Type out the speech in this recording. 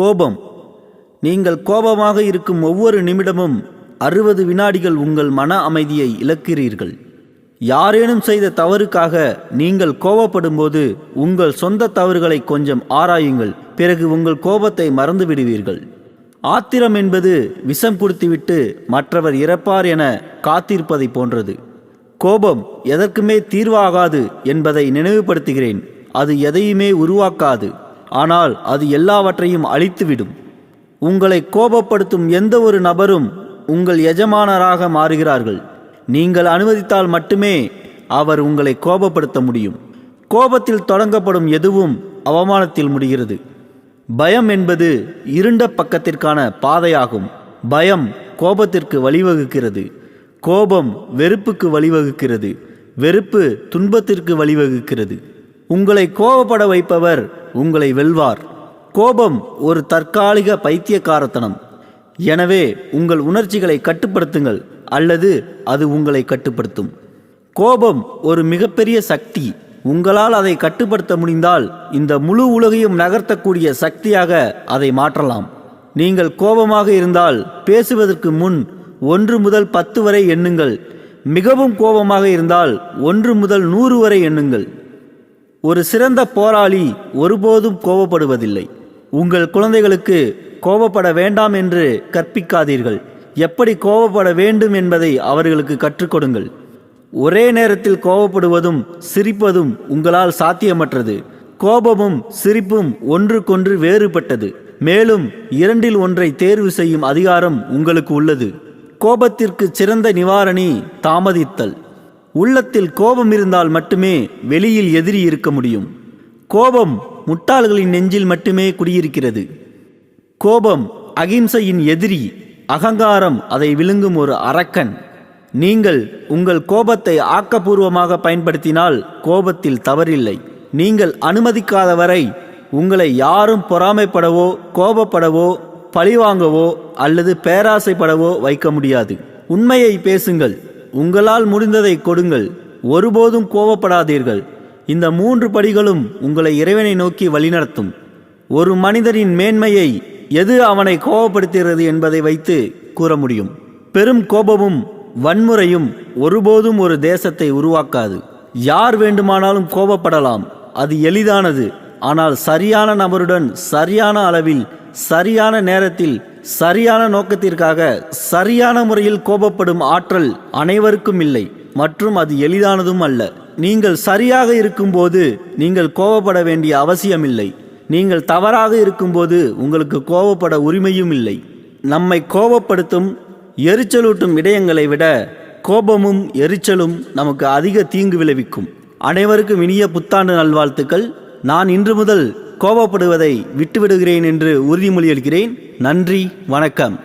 கோபம். நீங்கள் கோபமாக இருக்கும் ஒவ்வொரு நிமிடமும் அறுபது வினாடிகள் உங்கள் மன அமைதியை இழக்கிறீர்கள். யாரேனும் செய்த தவறுக்காக நீங்கள் கோபப்படும்போது உங்கள் சொந்த தவறுகளை கொஞ்சம் ஆராயுங்கள். பிறகு உங்கள் கோபத்தை மறந்து விடுவீர்கள். ஆத்திரம் என்பது விஷம் கொடுத்துவிட்டு மற்றவர் இறப்பார் என காத்திருப்பதை போன்றது. கோபம் எதற்குமே தீர்வாகாது என்பதை நினைவுபடுத்துகிறேன். அது எதையுமே உருவாக்காது. ஆனால் அது எல்லாவற்றையும் அழித்துவிடும். உங்களை கோபப்படுத்தும் எந்த ஒரு நபரும் உங்கள் எஜமானராக மாறுகிறார்கள். நீங்கள் அனுமதித்தால் மட்டுமே அவர் உங்களை கோபப்படுத்த முடியும். கோபத்தில் தொடங்கப்படும் எதுவும் அவமானத்தில் முடிகிறது. பயம் என்பது இருண்ட பக்கத்திற்கான பாதையாகும். பயம் கோபத்திற்கு வழிவகுக்கிறது. கோபம் வெறுப்புக்கு வழிவகுக்கிறது. வெறுப்பு துன்பத்திற்கு வழிவகுக்கிறது. உங்களை கோபப்பட வைப்பவர் உங்களை வெல்வார். கோபம் ஒரு தற்காலிக பைத்தியக்காரத்தனம். எனவே உங்கள் உணர்ச்சிகளை கட்டுப்படுத்துங்கள் அல்லது அது உங்களை கட்டுப்படுத்தும். கோபம் ஒரு மிகப்பெரிய சக்தி. உங்களால் அதை கட்டுப்படுத்த முடிந்தால் இந்த முழு உலகையும் நகர்த்தக்கூடிய சக்தியாக அதை மாற்றலாம். நீங்கள் கோபமாக இருந்தால் பேசுவதற்கு முன் ஒன்று முதல் பத்து வரை எண்ணுங்கள். மிகவும் கோபமாக இருந்தால் ஒன்று முதல் நூறு வரை எண்ணுங்கள். ஒரு சிறந்த போராளி ஒருபோதும் கோபப்படுவதில்லை உங்கள் குழந்தைகளுக்கு கோபப்பட வேண்டாம் என்று கற்பிக்காதீர்கள். எப்படி கோபப்பட வேண்டும் என்பதை அவர்களுக்கு கற்றுக் கொடுங்கள். ஒரே நேரத்தில் கோபப்படுவதும் சிரிப்பதும் உங்களால் சாத்தியமற்றது. கோபமும் சிரிப்பும் ஒன்றுக்கொன்று வேறுபட்டது. மேலும் இரண்டில் ஒன்றை தேர்வு செய்யும் அதிகாரம் உங்களுக்கு உள்ளது. கோபத்திற்கு சிறந்த நிவாரணி தாமதித்தல். உள்ளத்தில் கோபம் இருந்தால் மட்டுமே வெளியில் எதிரி இருக்க முடியும். கோபம் முட்டாள்களின் நெஞ்சில் மட்டுமே குடியிருக்கிறது. கோபம் அகிம்சையின் எதிரி அகங்காரம் அதை விழுங்கும் ஒரு அரக்கன். நீங்கள் உங்கள் கோபத்தை ஆக்கப்பூர்வமாக பயன்படுத்தினால் கோபத்தில் தவறில்லை. நீங்கள் அனுமதிக்காத வரை உங்களை யாரும் பொறாமைப்படவோ கோபப்படவோ பழிவாங்கவோ அல்லது பேராசைப்படவோ வைக்க முடியாது. உண்மையை பேசுங்கள். உங்களால் முடிந்ததை கொடுங்கள். ஒருபோதும் கோபப்படாதீர்கள் இந்த மூன்று படிகளும் உங்களை இறைவனை நோக்கி வழிநடத்தும். ஒரு மனிதரின் மேன்மையை எது அவனை கோபப்படுத்துகிறது என்பதை வைத்து கூற முடியும். பெரும் கோபமும் வன்முறையும் ஒருபோதும் ஒரு தேசத்தை உருவாக்காது. யார் வேண்டுமானாலும் கோபப்படலாம். அது எளிதானது. ஆனால் சரியான நபருடன் சரியான அளவில் சரியான நேரத்தில் சரியான நோக்கத்திற்காக சரியான முறையில் கோபப்படும் ஆற்றல் அனைவருக்கும் இல்லை மற்றும் அது எளிதானதும் அல்ல. நீங்கள் சரியாக இருக்கும்போது நீங்கள் கோபப்பட வேண்டிய அவசியமில்லை. நீங்கள் தவறாக இருக்கும்போது உங்களுக்கு கோபப்பட உரிமையும் இல்லை. நம்மை கோபப்படுத்தும் எரிச்சலூட்டும் விடயங்களை விட கோபமும் எரிச்சலும் நமக்கு அதிக தீங்கு விளைவிக்கும். அனைவருக்கும் இனிய புத்தாண்டு நல்வாழ்த்துக்கள். நான் இன்று முதல் கோபப்படுவதை விட்டுவிடுகிறேன் என்று உறுதிமொழி அளிக்கிறேன். நன்றி வணக்கம்.